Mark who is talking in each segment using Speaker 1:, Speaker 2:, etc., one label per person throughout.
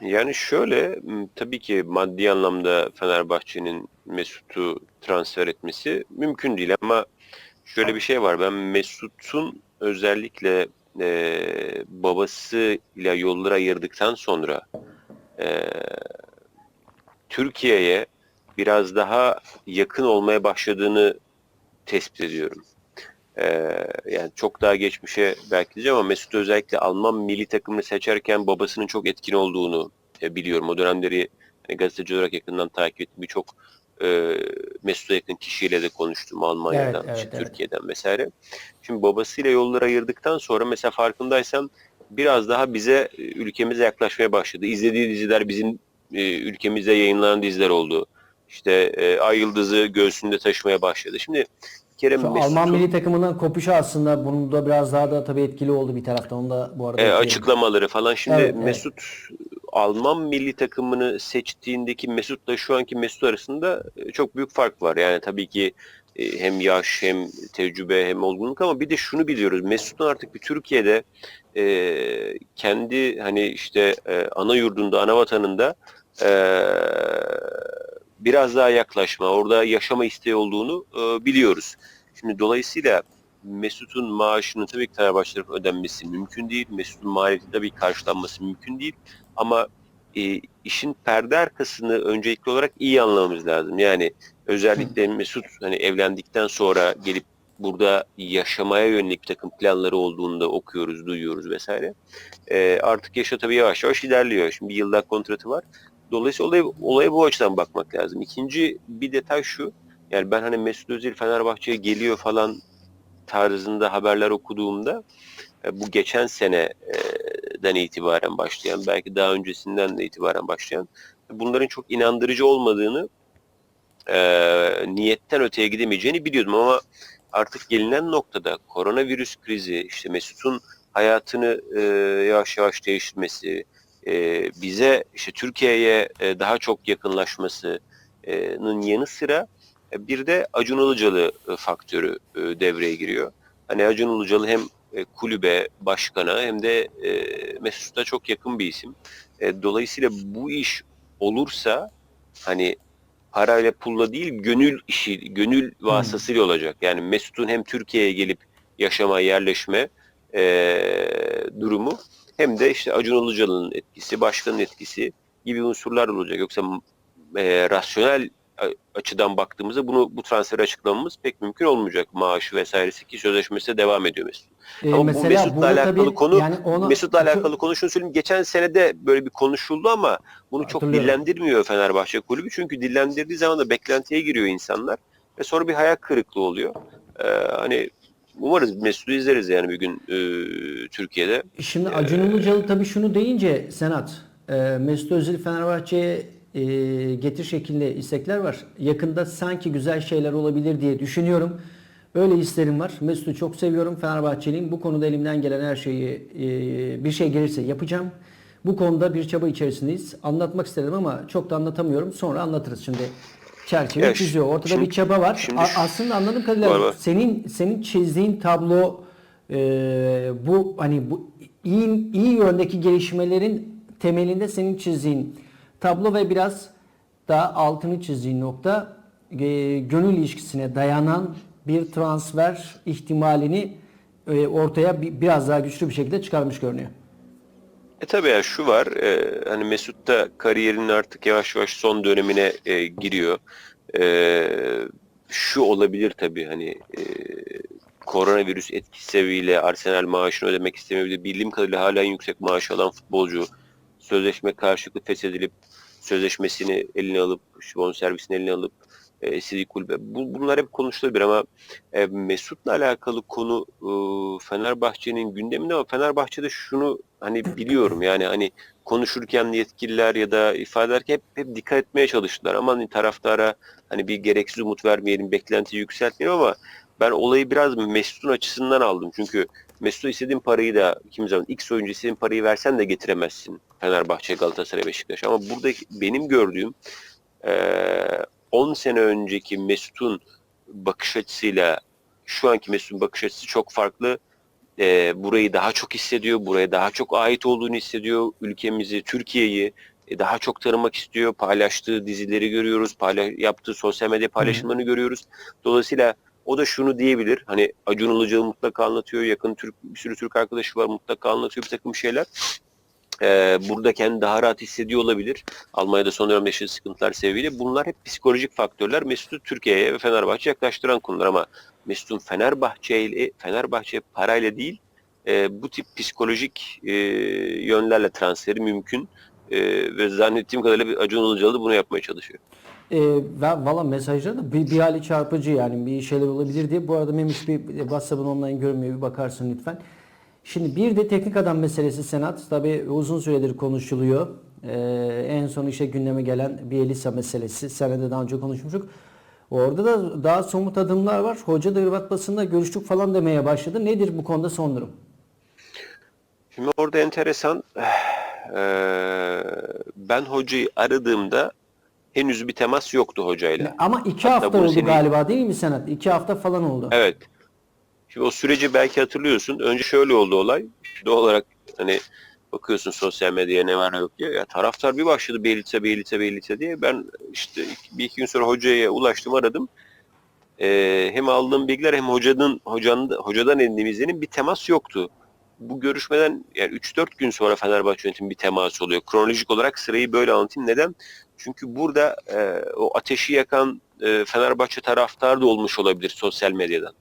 Speaker 1: Yani şöyle, tabii ki maddi anlamda Fenerbahçe'nin Mesut'u transfer etmesi mümkün değil ama şöyle bir şey var. Ben Mesut'un özellikle e, babasıyla yolları ayırdıktan sonra e, Türkiye'ye biraz daha yakın olmaya başladığını tespit ediyorum. Ee, yani çok daha geçmişe belki diyeceğim ama Mesut özellikle Alman milli takımını seçerken babasının çok etkin olduğunu e, biliyorum. O dönemleri hani gazeteci olarak yakından takip ettim. Birçok e, Mesut'a yakın kişiyle de konuştum Almanya'dan,
Speaker 2: Evet,
Speaker 1: işte
Speaker 2: evet, evet.
Speaker 1: Türkiye'den vesaire. Şimdi babasıyla yolları ayırdıktan sonra mesela farkındaysan biraz daha bize e, ülkemize yaklaşmaya başladı. İzlediği diziler bizim e, ülkemizde yayınlanan diziler oldu. İşte e, Ay Yıldız'ı göğsünde taşımaya başladı. Şimdi bir kere
Speaker 2: Şu Alman milli takımından kopuşu aslında bunun da biraz daha da tabii etkili oldu bir taraftan. Onu da bu arada
Speaker 1: E, açıklamaları falan. Şimdi
Speaker 2: Evet, evet.
Speaker 1: Mesut Alman milli takımını seçtiğindeki Mesut'la şu anki Mesut arasında e, çok büyük fark var. Yani tabii ki e, hem yaş hem tecrübe hem olgunluk ama bir de şunu biliyoruz. Mesut'un artık bir Türkiye'de e, kendi hani işte e, ana yurdunda, ana vatanında e, biraz daha yaklaşma, orada yaşama isteği olduğunu e, biliyoruz. Şimdi dolayısıyla Mesut'un maaşının tabii ki Fenerbahçe tarafından ödenmesi mümkün değil. Mesut'un maliyeti tabii karşılanması mümkün değil. Ama e, işin perde arkasını öncelikli olarak iyi anlamamız lazım. Yani özellikle Mesut hani evlendikten sonra gelip burada yaşamaya yönelik bir takım planları olduğunu da okuyoruz, duyuyoruz vesaire. E, artık yaşa tabii yavaş yavaş ilerliyor. Şimdi bir yıllık kontratı var. Dolayısıyla olaya, olaya bu açıdan bakmak lazım. İkinci bir detay şu. Yani ben hani Mesut Özil Fenerbahçe'ye geliyor falan tarzında haberler okuduğumda e, bu geçen seneden itibaren başlayan belki daha öncesinden de itibaren başlayan bunların çok inandırıcı olmadığını e, niyetten öteye gidemeyeceğini biliyordum ama artık gelinen noktada koronavirüs krizi işte Mesut'un hayatını e, yavaş yavaş değiştirmesi e, bize işte Türkiye'ye e, daha çok yakınlaşmasının yanı sıra e, bir de Acun Ilıcalı e, faktörü e, devreye giriyor. Hani Acun Ilıcalı hem e, kulübe, başkana hem de e, Mesut'a çok yakın bir isim. E, dolayısıyla bu iş olursa hani parayla pulla değil gönül işi, gönül vasıtasıyla olacak. Yani Mesut'un hem Türkiye'ye gelip yaşama, yerleşme e, durumu hem de işte Acun Ilıcalı'nın etkisi, başkanın etkisi gibi unsurlar olacak. Yoksa e, rasyonel a- açıdan baktığımızda bunu bu transferi açıklamamız pek mümkün olmayacak. Maaşı vesairesi ki sözleşmesi de devam ediyor Mesut.
Speaker 2: Ee,
Speaker 1: Ama bu
Speaker 2: mesela
Speaker 1: Mesut'la
Speaker 2: burada
Speaker 1: alakalı
Speaker 2: tabii
Speaker 1: konu
Speaker 2: yani ona-
Speaker 1: Mesut'la alakalı konu şunu söyleyeyim. Geçen sene de böyle bir konuşuldu ama bunu çok dillendirmiyor Fenerbahçe kulübü. Çünkü dillendirdiği zaman da beklentiye giriyor insanlar ve sonra bir hayal kırıklığı oluyor. Ee, hani umarız Mesut'u izleriz yani bir gün e, Türkiye'de.
Speaker 2: Şimdi Acun Ilıcalı tabii şunu deyince Senat, e, Mesut Özil Fenerbahçe'ye e, getir şeklinde istekler var. Yakında sanki güzel şeyler olabilir diye düşünüyorum. Öyle isterim var. Mesut'u çok seviyorum. Fenerbahçeliyim. Bu konuda elimden gelen her şeyi e, bir şey gelirse yapacağım. Bu konuda bir çaba içerisindeyiz. Anlatmak istedim ama çok da anlatamıyorum. Sonra anlatırız şimdi. Çerçeve
Speaker 1: Ya
Speaker 2: çiziyor. Ortada
Speaker 1: şimdi-
Speaker 2: bir çaba var.
Speaker 1: şimdi
Speaker 2: A- aslında anladığım kadarıyla
Speaker 1: Var, var.
Speaker 2: senin senin çizdiğin tablo e, bu hani bu iyi iyi yöndeki gelişmelerin temelinde senin çizdiğin tablo ve biraz daha altını çizdiğin nokta e, gönül ilişkisine dayanan bir transfer ihtimalini e, ortaya bi- biraz daha güçlü bir şekilde çıkarmış görünüyor.
Speaker 1: E tabii ya şu var, e, hani Mesut da kariyerinin artık yavaş yavaş son dönemine e, giriyor. E, şu olabilir tabii hani e, koronavirüs etkisi sebebiyle Arsenal maaşını ödemek istemeyebilir. Bildiğim kadarıyla hala en yüksek maaş alan futbolcu sözleşme karşılıklı feshedilip sözleşmesini eline alıp, bonservisini eline alıp e, istediği kulübe. Bu, bunlar hep konuşulabilir ama e, Mesut'la alakalı konu e, Fenerbahçe'nin gündeminde ama Fenerbahçe'de şunu hani biliyorum yani hani konuşurken yetkililer ya da ifade hep, hep dikkat etmeye çalıştılar. Ama hani taraftara hani bir gereksiz umut vermeyelim, beklentiyi yükseltmeyelim ama ben olayı biraz Mesut'un açısından aldım. Çünkü Mesut'a istediğin parayı da kim zaman X oyuncu istediğin parayı versen de getiremezsin Fenerbahçe, Galatasaray, Beşiktaş. Ama buradaki benim gördüğüm eee 10 sene önceki Mesut'un bakış açısıyla şu anki Mesut'un bakış açısı çok farklı e, burayı daha çok hissediyor, buraya daha çok ait olduğunu hissediyor, ülkemizi, Türkiye'yi e, daha çok tanımak istiyor. Paylaştığı dizileri görüyoruz, paylaş, yaptığı sosyal medya paylaşımlarını görüyoruz. Dolayısıyla o da şunu diyebilir. Hani Acun Ilıcalı mutlaka anlatıyor. Yakın Türk bir sürü Türk arkadaşı var mutlaka anlatıyor bir takım şeyler. Ee, burada kendini daha rahat hissediyor olabilir. Almanya'da son dönemde yaşadığı sıkıntılar sebebiyle. Bunlar hep psikolojik faktörler. Mesut'u Türkiye'ye ve Fenerbahçe yaklaştıran konular ama Mesut'un Fenerbahçe ile Fenerbahçe parayla değil e, bu tip psikolojik e, yönlerle transferi mümkün. E, ve zannettiğim kadarıyla bir Acun Ilıcalı bunu yapmaya çalışıyor.
Speaker 2: E, ve valla mesajları da bir, bir hali çarpıcı yani bir şeyler olabilir diye. Bu arada Memiş bir WhatsApp'ın online görmüyor bir bakarsın lütfen. Şimdi bir de teknik adam meselesi Senat. Tabi uzun süredir konuşuluyor. E, en son işte gündeme gelen Bielisa meselesi. Senede daha önce konuşmuştuk. Orada da daha somut adımlar var. Hoca da Hırvat basında görüştük falan demeye başladı. Nedir bu konuda son durum?
Speaker 1: Şimdi orada enteresan eee, ben hocayı aradığımda henüz bir temas yoktu hocayla.
Speaker 2: Ama iki
Speaker 1: Hatta
Speaker 2: hafta oldu
Speaker 1: seni-
Speaker 2: galiba değil mi Senat? İki hafta falan oldu.
Speaker 1: Evet. Şimdi o süreci belki hatırlıyorsun. Önce şöyle oldu olay. Doğal olarak hani bakıyorsun sosyal medyaya ne var ne yok diye. Ya taraftar bir başladı Bielitsa, Bielitsa, Bielitsa diye. Ben işte bir iki gün sonra hocaya ulaştım aradım. Ee, hem aldığım bilgiler hem hocanın, hocanın, hocadan edindiğim izlenim bir temas yoktu. Bu görüşmeden yani 3-4 gün sonra Fenerbahçe yönetimi bir temas oluyor. Kronolojik olarak sırayı böyle anlatayım. Neden? Çünkü burada e, o ateşi yakan e, Fenerbahçe taraftarı da olmuş olabilir sosyal medyadan.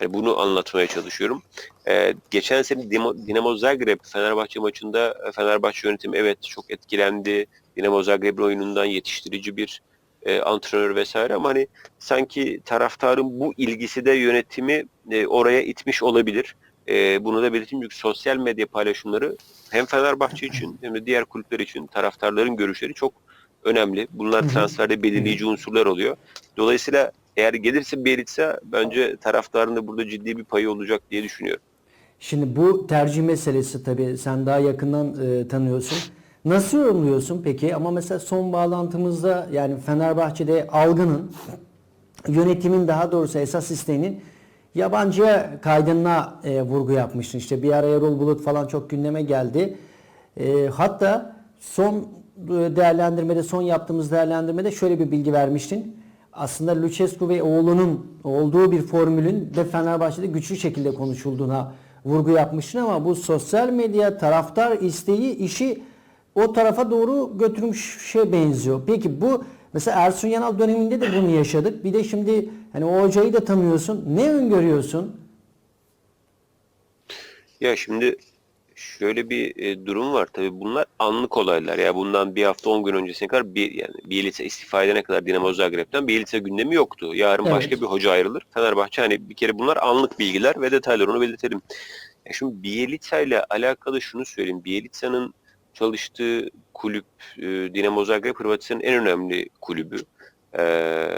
Speaker 1: Yani bunu anlatmaya çalışıyorum. Ee, geçen sene Dinamo, Zagreb Fenerbahçe maçında e, Fenerbahçe yönetimi evet çok etkilendi. Dinamo Zagreb oyunundan yetiştirici bir e, antrenör vesaire ama hani sanki taraftarın bu ilgisi de yönetimi e, oraya itmiş olabilir. E, bunu da belirteyim çünkü sosyal medya paylaşımları hem Fenerbahçe için hem de diğer kulüpler için taraftarların görüşleri çok önemli. Bunlar transferde belirleyici unsurlar oluyor. Dolayısıyla eğer gelirse Bielitsa bence taraftarın da burada ciddi bir payı olacak diye düşünüyorum.
Speaker 2: Şimdi bu tercih meselesi tabii sen daha yakından e, tanıyorsun. Nasıl yorumluyorsun peki? Ama mesela son bağlantımızda yani Fenerbahçe'de algının yönetimin daha doğrusu esas isteğinin yabancıya kaydına e, vurgu yapmıştın. İşte bir ara Erol Bulut falan çok gündeme geldi. E, hatta son e, değerlendirmede, son yaptığımız değerlendirmede şöyle bir bilgi vermiştin. Aslında Lucescu ve oğlunun olduğu bir formülün de Fenerbahçe'de güçlü şekilde konuşulduğuna vurgu yapmıştın ama bu sosyal medya taraftar isteği işi o tarafa doğru götürmüş şey benziyor. Peki bu mesela Ersun Yanal döneminde de bunu yaşadık. Bir de şimdi hani o hocayı da tanıyorsun. Ne öngörüyorsun?
Speaker 1: Ya şimdi şöyle bir e, durum var. Tabii bunlar anlık olaylar. Ya bundan bir hafta 10 gün öncesine kadar bir yani Bielitsa istifa edene kadar Dinamo Zagreb'den Bielitsa gündemi yoktu. Yarın
Speaker 2: Evet.
Speaker 1: başka bir hoca ayrılır. Fenerbahçe hani bir kere bunlar anlık bilgiler ve detaylar onu belirtelim. Ya şimdi Bielitsa ile alakalı şunu söyleyeyim. Bielitsa'nın çalıştığı kulüp e, Dinamo Zagreb Hırvatistan'ın en önemli kulübü. Ee,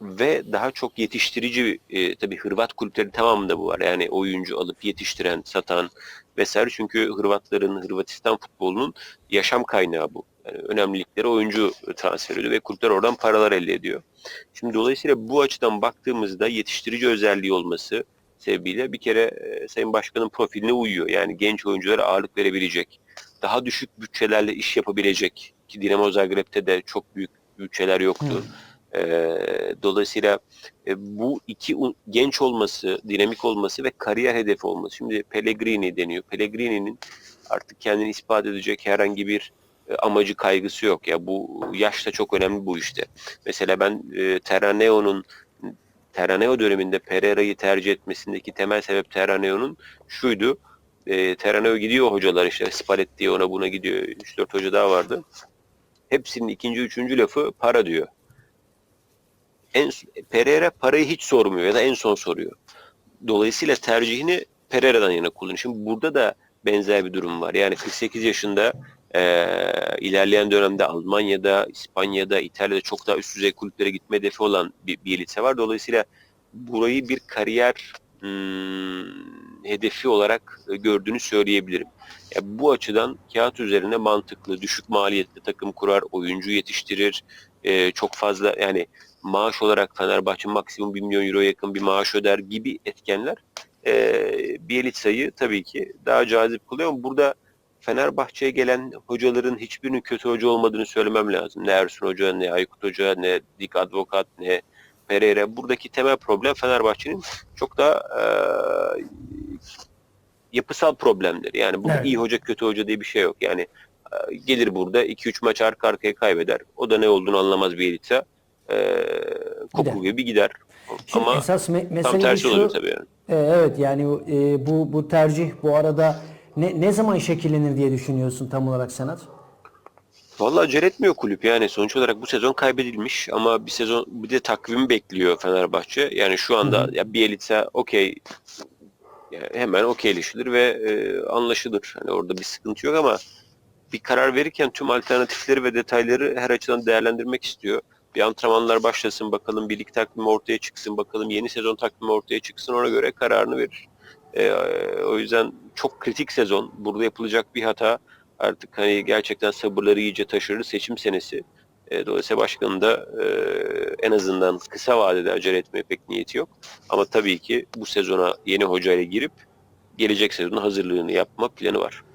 Speaker 1: ve daha çok yetiştirici e, tabii Hırvat kulüpleri tamamında bu var. Yani oyuncu alıp yetiştiren, satan vesaire. Çünkü Hırvatların, Hırvatistan futbolunun yaşam kaynağı bu. Yani önemlilikleri oyuncu transfer ediyor ve kulüpler oradan paralar elde ediyor. Şimdi dolayısıyla bu açıdan baktığımızda yetiştirici özelliği olması sebebiyle bir kere e, Sayın Başkan'ın profiline uyuyor. Yani genç oyunculara ağırlık verebilecek, daha düşük bütçelerle iş yapabilecek ki Dinamo Zagreb'te de çok büyük bütçeler yoktu. Ee, dolayısıyla e, bu iki genç olması, dinamik olması ve kariyer hedefi olması. Şimdi Pellegrini deniyor. Pellegrini'nin artık kendini ispat edecek herhangi bir e, amacı kaygısı yok. Ya bu yaş da çok önemli bu işte. Mesela ben e, Terraneo'nun Terraneo döneminde Pereira'yı tercih etmesindeki temel sebep Terraneo'nun şuydu. E, Terraneo gidiyor hocalar işte Spalletti ona buna gidiyor. 3-4 hoca daha vardı. Hepsinin ikinci, üçüncü lafı para diyor en Pereira parayı hiç sormuyor ya da en son soruyor. Dolayısıyla tercihini Pereira'dan yana kullanıyor. Şimdi burada da benzer bir durum var. Yani 48 yaşında eee, ilerleyen dönemde Almanya'da, İspanya'da, İtalya'da çok daha üst düzey kulüplere gitme hedefi olan bir Bielitsa var. Dolayısıyla burayı bir kariyer hmm, hedefi olarak e, gördüğünü söyleyebilirim. Ya bu açıdan kağıt üzerinde mantıklı, düşük maliyetli takım kurar, oyuncu yetiştirir, e, çok fazla yani maaş olarak Fenerbahçe maksimum 1 milyon euro yakın bir maaş öder gibi etkenler e, Bielitsa'yı tabii ki daha cazip kılıyor ama burada Fenerbahçe'ye gelen hocaların hiçbirinin kötü hoca olmadığını söylemem lazım. Ne Ersun Hoca, ne Aykut Hoca, ne Dik Advokat, ne Pereira. Buradaki temel problem Fenerbahçe'nin çok daha e, yapısal problemler. Yani burada
Speaker 2: Evet.
Speaker 1: iyi hoca kötü hoca diye bir şey yok. Yani e, gelir burada 2-3 maç arka arkaya kaybeder. O da ne olduğunu anlamaz Bielitsa. E, koku
Speaker 2: Gider.
Speaker 1: gibi gider.
Speaker 2: Şimdi
Speaker 1: Ama
Speaker 2: esas me- mesele
Speaker 1: tam tersi
Speaker 2: şu,
Speaker 1: oluyor tabii yani.
Speaker 2: e, evet yani e, bu bu tercih bu arada ne, ne zaman şekillenir diye düşünüyorsun tam olarak Senat?
Speaker 1: Vallahi acele etmiyor kulüp yani sonuç olarak bu sezon kaybedilmiş ama bir sezon bir de takvimi bekliyor Fenerbahçe. Yani şu anda
Speaker 2: Hı hı.
Speaker 1: ya Bielitsa okey yani hemen okeyleşilir ve e, anlaşılır. Hani orada bir sıkıntı yok ama bir karar verirken tüm alternatifleri ve detayları her açıdan değerlendirmek istiyor. Bir antrenmanlar başlasın bakalım birlik takvimi ortaya çıksın bakalım yeni sezon takvimi ortaya çıksın ona göre kararını verir. E, o yüzden çok kritik sezon. Burada yapılacak bir hata artık hani gerçekten sabırları iyice taşırır seçim senesi. E, dolayısıyla başkanın da e, en azından kısa vadede acele etmeye pek niyeti yok. Ama tabii ki bu sezona yeni hocayla girip gelecek sezonun hazırlığını yapma planı var.